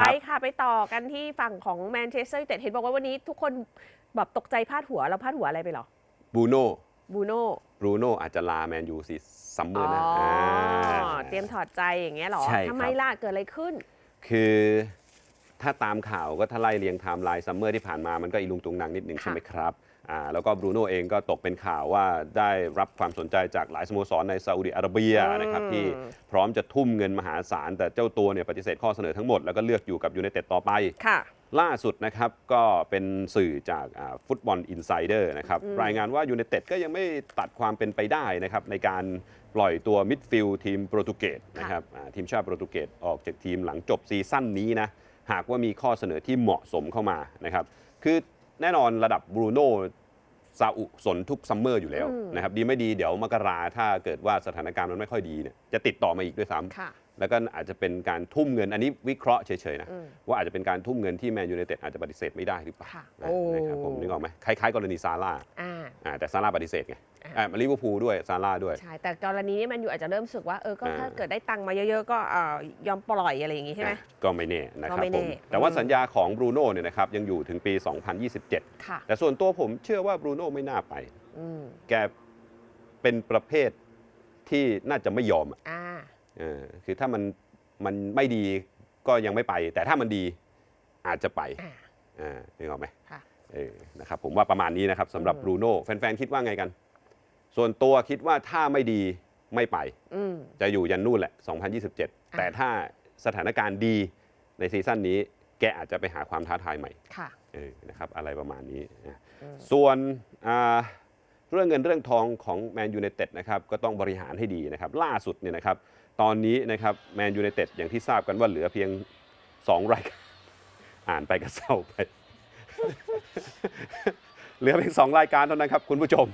ไปค่ะไปต่อกันที่ฝั่งของแมนเชสเตอร์ยูไนเต็ดเห็นบอกว่าวันนี้ทุกคนแบบตกใจพลาดหัวเราพลาดหัวอะไรไปเหรอบูโน่บูโน่บรูโน่อาจจะลาแมนยูซีซัมเมออ๋ร์อนะาเตรียมถอดใจอย่างเงี้ยเหรอใช่ครับทำไมล่ะเกิดอะไรขึ้น คือถ้าตามข่าวก็ถ้าไล่เรียงไทม์ไลน์ซัมเมอร์ที่ผ่านมามันก็อีลุงตุงนางนิดหนึ่งค่ะใช่ไหมครับ อ่าแล้วก็บรูโน่เองก็ตกเป็นข่าวว่าได้รับความสนใจจากหลายสโมสรในซาอุดิอาระเบียนะครับที่พร้อมจะทุ่มเงินมหาศาล แต่เจ้าตัวเนี่ยปฏิเสธข้อเสนอทั้งหมด แล้วก็เลือกอยู่กับยูไนเต็ดต่อไปค่ะล่าสุดนะครับก็เป็นสื่อจากฟุตบอลอินไซเดอร์นะครับรายงานว่ายู n นเต็ดก็ยังไม่ตัดความเป็นไปได้นะครับในการปล่อยตัวมิดฟิลด์ทีมโปรตุเกสนะครับอ่าทีมชาติโปรตุเกสออกจากทีมหลังจบซีซั่นนี้นะหากว่ามีข้อเสนอที่เหมาะสมเข้ามานะครับคือแน่นอนระดับบรูโน่ ซาอุสนทุกซัมเมอร์อยู่แล้วนะครับดีไม่ดีเดี๋ยวมกราถ้าเกิดว่าสถานการณ์มันไม่ค่อยดีเนี่ยจะติดต่อมาอีกด้วยซ้ำ แล้วก็อาจจะเป็นการทุ่มเงินอันนี้วิเคราะห์เฉยๆนะอืมว่าอาจจะเป็นการทุ่มเงินที่แมนยู n นเต็ดอาจจะปฏิเสธไม่ได้หรือเปล่าค่ะนะโอ้นะครับผมนึกออกไหมคล้ายๆ กรณีซาร่าอ่าอ่าแต่ซาร่าปฏิเสธไงอ่าอ่ามาลิเวอร์พูลด้วยซาร่าด้วย ใช่ แต่กรณีนี้มันอยู่อาจจะเริ่มรู้สึกว่าเออก็อ่าถ้าเกิดได้ตังค์มาเยอะๆ ก็เอ่อยอมปล่อยอะไรอย่างงี้ใช่ไหมอะก็ไม่แน่นะครับก็ไม่แน่ผมแต่ว่าอืมสัญญาของบรูโน่เนี่ยนะครับยังอยู่ถึงปี 2027ค่ะแต่ส่วนตัวผมเชื่อว่าบรูโน่ไม่น่าไปอืมแกเป็นประเภทที่น่าจะไม่ยอมอะอ่าเออ คือถ้ามันมันไม่ดีก็ยังไม่ไป แต่ถ้ามันดีอาจจะไปอ่าอ่านึกออกไหมค่ะเออนะครับผมว่าประมาณนี้นะครับสำหรับอืมบรูโน่แฟนๆ คิดว่าไงกัน ส่วนตัวคิดว่าถ้าไม่ดีไม่ไปอืมจะอยู่ยันนู่นแหละ 2027 แต่ถ้าสถานการณ์ดีในซีซั่นนี้ แกอาจจะไปหาความท้าทายใหม่ค่ะเออนะครับอะไรประมาณนี้นะอืมส่วนอ่าเรื่องเงินเรื่องทองของแมนยู n นเต็ดนะครับก็ต้องบริหารให้ดีนะครับ ล่าสุดเนี่ยนะครับ ตอนนี้นะครับแมนยู n นเต็ดอย่างที่ทราบกันว่าเหลือเพียง 2 รายการอ่านไปก็เศร้าไป เหลือเพียง 2 รายการเท่านั้นครับ คุณผู้ชม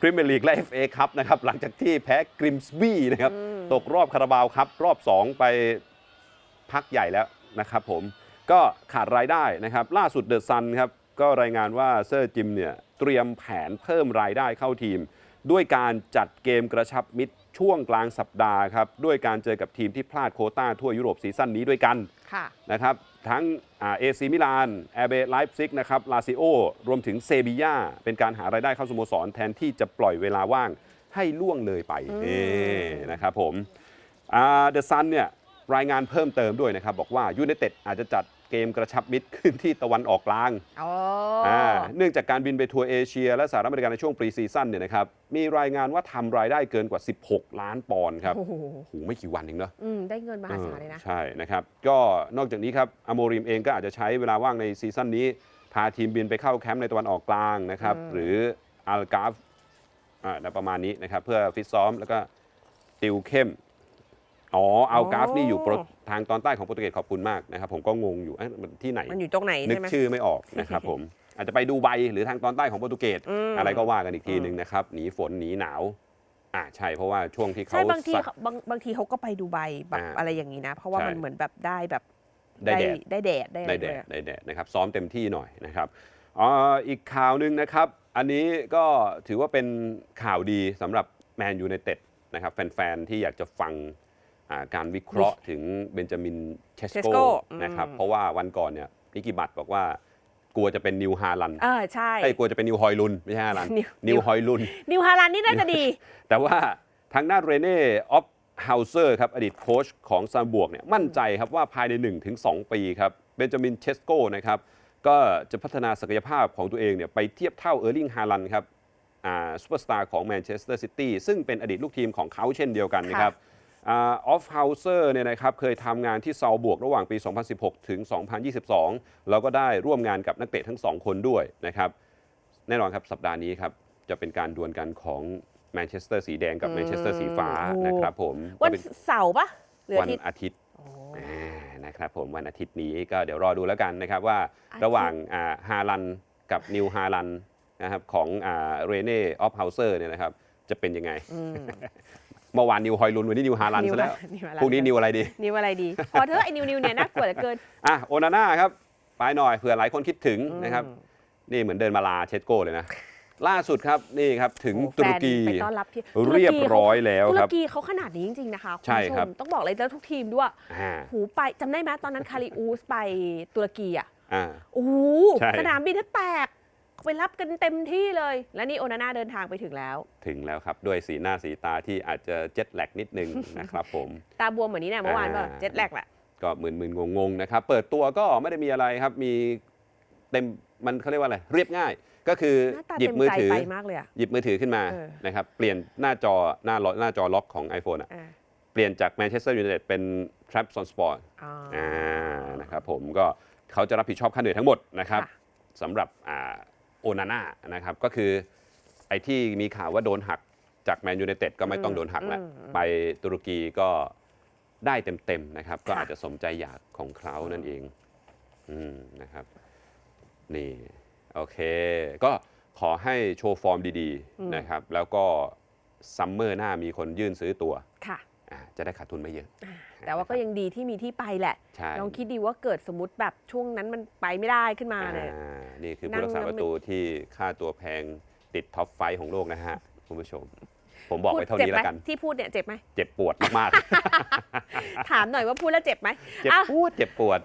พรีเมียร์ลีกและ FA ครับนะครับหลังจากที่แพ้กริมส์บี้นะครับตกรอบคาราบาวครับ รอบ 2 ไปพักใหญ่แล้วนะครับผมก็ขาดรายได้นะครับ ล่าสุดเดอะซันครับก็รายงานว่าเซอร์จิมเนี่ยเตรียมแผนเพิ่มรายได้เข้าทีม ด้วยการจัดเกมกระชับมิตรช่วงกลางสัปดาห์ครับด้วยการเจอกับทีมที่พลาดโควต้าทั่วยุโรปซีซั่นนี้ด้วยกันค่ะนะครับทั้งเอซีมิลานแอร์เบไลฟ์ซิกนะครับลาซิโอรวมถึงเซบียาเป็นการหารายได้เข้าสโมสรแทนที่จะปล่อยเวลาว่างให้ล่วงเลยไปนี่นะครับผมเดอะซันเนี่ยรายงานเพิ่มเติมด้วยนะครับ บอกว่ายู n นเต็ดอาจจะจัด เกมกระชับมิตรขึ้นที่ตะวันออกกลางอ๋ออ่าเนื่องจากการบินไปทัวร์เอเชีย และสหรัฐอเมริกาในช่วงปรีซีซั่นเนี่ยนะครับมีรายงานว่าทำรายได้เกินกว่า 16 ล้านปอนด์ครับโอ้โหโอ้โหไม่กี่วันเองเนาะ อืมได้เงินมหาศาลเลยนะ ใช่นะครับ ก็นอกจากนี้ครับอโมริมเองก็อาจจะใช้เวลาว่างในซีซั่นนี้ พาทีมบินไปเข้าแคมป์ในตะวันออกกลางนะครับอืมหรืออัลกาฟอ่าประมาณนี้นะครับ เพื่อฟิตซ้อมแล้วก็ติวเข้ม อ๋ออัลกาฟนี่อยู่โปรทางตอนใต้ของโปรตุเกสขอบคุณมากนะครับ ผมก็งงอยู่เอ๊ะมันที่ไหนมันอยู่ตรงไหนนึใช่กไหมชื่อไม่ออกนะครับผมอาจจะไปดูไบหรือทางตอนใต้ของโปรตุเกสอืมอะไรก็ว่ากันอีกทีหนึ่งนะครับหนีฝนหนีหนาวอ่าใช่เพราะว่าช่วงที่เขาใช่บางทีสัเขาบางบางทีเขาก็ไปดูไบแบบอ่าอะไรอย่างนี้นะ เพราะว่าใช่มันเหมือนแบบได้แบบได้แดดได้แดดได้อะไรได้แดด้วยดอะได้แดดนะครับซ้อมเต็มที่หน่อยนะครับอ่าอีกข่าวหนึ่งนะครับ อันนี้ก็ถือว่าเป็นข่าวดีสำหรับแมนยู n นเต็ดนะครับแฟนๆที่อยากจะฟังอ่า การวิเคราะห์ถึงเบนจามินเชสโก Chesko นะครับอืมเพราะว่าวันก่อนเนี่ยนิกิบัตบอกว่ากลัวจะเป็นนิวฮาลันเออใช่ ไอ้ยกลัวจะเป็นนิวฮอยลุนไม่ใช่ฮาลันนิว นิวฮอยลุน นิวฮาลันนี่น่าจะดี แต่ว่าทางด้านเรเน่ออฟเฮาเซอร์ครับ อดีตโค้ชของซามบวกเนี่ยมั่นใจครับว่าภายใน 1-2 ปีครับเบนจามินเชสโกนะครับ ก็จะพัฒนาศักยภาพของตัวเองเนี่ยไปเทียบเท่าเออร์ลิงฮาลันครับอ่าซูเปอร์สตาร์ของแมนเชสเตอร์ซิตี้ซึ่งเป็นอดีตลูกทีมของเขาเช่นเดียวกันนะครับ ออฟเฮาเซอร์เนี่ยนะครับเคยทำงานที่ซาบวกระหว่างปี 2016 ถึง 2022 แล้วก็ได้ร่วมงานกับนักเตะทั้งสองคนด้วยนะครับ แน่นอนครับสัปดาห์นี้ครับจะเป็นการดวลกันของแมนเชสเตอร์สีแดงกับอืมแมนเชสเตอร์สีฟ้าโอ้นะครับผมวันก็เป็นเสาร์ปะหรือวัอานทิตย์อาทิตย์โอ้อ่านะครับผมวันอาทิตย์นี้ก็เดี๋ยวรอดูแล้วกันนะครับว่าอาทิตย์ระหว่างฮาลันกับนิวฮาลันนะครับของเรเน่ออฟเฮาเซอร์เนี่ยนะครับจะเป็นยังไงอืม เมื่อวานนิวฮอยลุนวันนี้นิวฮาลันซะแล้วนิวฮาลันพรุ่งนี้นิวอะไรดี นิวอะไรดี พอเธอะไอ้นิวนิวเนี่ยน่ากลัวเหลือเกินอะโอนาน่าครับไปหน่อยเผื่อหลายคนคิดถึงอืมนะครับนี่เหมือนเดินมาลาเชสโก้เลยนะล่าสุดครับนี่ครับถึงโอ้ตุรกีแฟนไปต้อนรับที่เรียบร้อยแล้วตุครรับกีเขาขนาดนี้จริงๆนะคะณใช่ผู้ครับต้องบอกเลยแล้วทุกทีมด้วยอ่าหูไปจำได้ไหมตอนนั้นคาริอูสไปตุรกีอะอ่าโอ้โหใช่สนามบินแทบแตก ไปรับกันเต็มที่เลย และนี่โอนาน่าเดินทางไปถึงแล้ว ถึงแล้วครับ ด้วยสีหน้าสีตาที่อาจจะเจ็ตแลกนิดนึง นะครับผม ตาบวมเหมือนนี้เนี่ยเมื่อวานป่ะอ่าเจ็ตแลกแหละก็มึนๆงงๆนะครับ เปิดตัวก็ไม่ได้มีอะไรครับ มีเต็มมันเขาเรียกว่าอะไร เรียบง่าย ก็คือหน้าตาหยิบเต็มมือใจถือไปมากเลยอะหยิบมือถือขึ้นมาเออนะครับ เปลี่ยนหน้าจอหน้าล็อกหน้าจอล็อกของ iPhone อะอ่าเปลี่ยนจากแมนเชสเตอร์ยูไนเต็ดเป็น t r a p s o n Sport อ๋อออ่านะครับผมก็เขาจะรับผิดชอบค่าเหนื่อยทั้งหมดนะครับค่ะสำหรับอ่า โอนาน่านะครับก็คือไอ้ที่มีข่าวว่าโดนหักจากแมนยูไนเต็ดก็ไม่ต้องโดนหักแล้วอืมไปตุรกีก็ได้เต็มๆนะครับ ก็ค่ะอาจจะสมใจอยากของเขานั่นเองอืมนะครับ นี่ โอเค ก็ขอให้โชว์ฟอร์มดี ๆ นะครับ แล้วก็ซัมเมอร์หน้ามีคนยื่นซื้อตัวค่ะอ่า จะได้ขาดทุนไม่เยอะ แต่ว่าก็ยังดีที่มีที่ไปแหละใช่ลองคิดดีว่าเกิดสมมติแบบช่วงนั้นมันไปไม่ได้ขึ้นมาเนี่ยอ่านี่คือนั่ผู้งรักษาแล้วประตูที่ค่าตัวแพงติดท็อปไฟว์ของโลกนะฮะคุณผู้ชม ผมบอกพูดไว้เท่าเจ็บนี้ไหมแล้วกัน ที่พูดเนี่ยเจ็บไหม เจ็บปวดมาก ถามหน่อยว่าพูดแล้วเจ็บไหมๆเจ็บอ้าวปวด เจ็บปวด